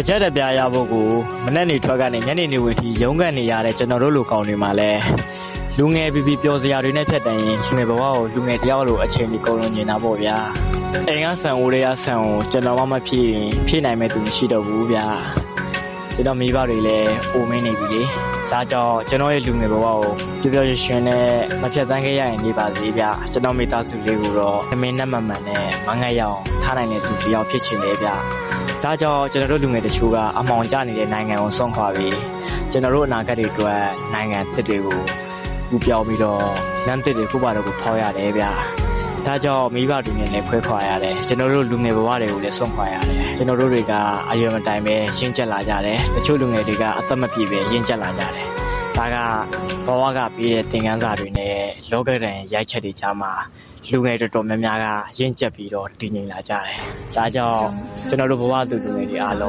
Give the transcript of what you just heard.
တကြက်တပြားရဖို့ကိုမနေ့နေထွက်ကနေညနေနေဝင်ထိရုံးကန်နေရတဲ့ကျွန်တော်တို့လူကောင်တွေမှာလည်းလူငယ်ပီပီပျော်စရာတွေနဲ့ဖြတ်တန်းရင်လူငယ်ဘဝကိုလူငယ်တယောက်လိုအချိန်ကြီးကုန်လွန်နေတာပေါ့ဗျာအိမ်ကဆန်ဦးတွေကဆန်ကိုကျွန်တော်မှမဖြည့်ရင်ဖြည့်နိုင်မဲ့သူမရှိတော့ဘူးဗျာကျွန်တော်မိဘတွေလည်းအိုမင်းနေပြီလေဒါကြောင့်ကျွန်တော်ရဲ့လူငယ်ဘဝကိုပျော်ပျော်ရွှင်ရွှင်နဲ့မဖြတ်တန်းခဲ့ရရင်နေပါစေဗျာကျွန်တော်မိသားစုလေးကိုတော့အမင်းနဲ့မမှန်နဲ့မငတ်ရအောင်ထားနိုင်တဲ့သူတစ်ယောက်ဖြစ်ချင်တယ်ဗျာ ဒါကြောင့်ကျွန်တော်တို့လူငယ်တချို့ကအမောင်ကျနေတဲ့နိုင်ငံကိုဆုံးခွာပြီးကျွန်တော်တို့အနာဂတ်တွေအတွက်နိုင်ငံတစ်တွေကိုပူပြောင်းပြီးတော့လမ်းတစ်တွေကိုပါတော့ကိုဖောက်ရတယ်ဗျာဒါကြောင့်မိဘလူငယ်တွေဖွဲခွာရတယ်ကျွန်တော်တို့လူငယ်ဘဝတွေကိုလည်းဆုံးခွာရတယ်ကျွန်တော်တို့တွေကအရွယ်မတိုင်ပဲရှင်းချက်လာကြတယ်တချို့လူငယ်တွေကအသက်မပြည့်ပဲရင့်ကျက်လာကြတယ် ဒါကဘဝကပြီးတဲ့သင်ခန်းစာတွေနဲ့လောကဒဏ်ရိုက်ချက်တွေကြားမှာလူငယ်တော်တော်များများကရင့်ကျက်ပြီးတော့တည်ငြိမ်လာကြတယ်ဒါကြောင့်ကျွန်တော်တို့ဘဝသူလူငယ်တွေအားလုံး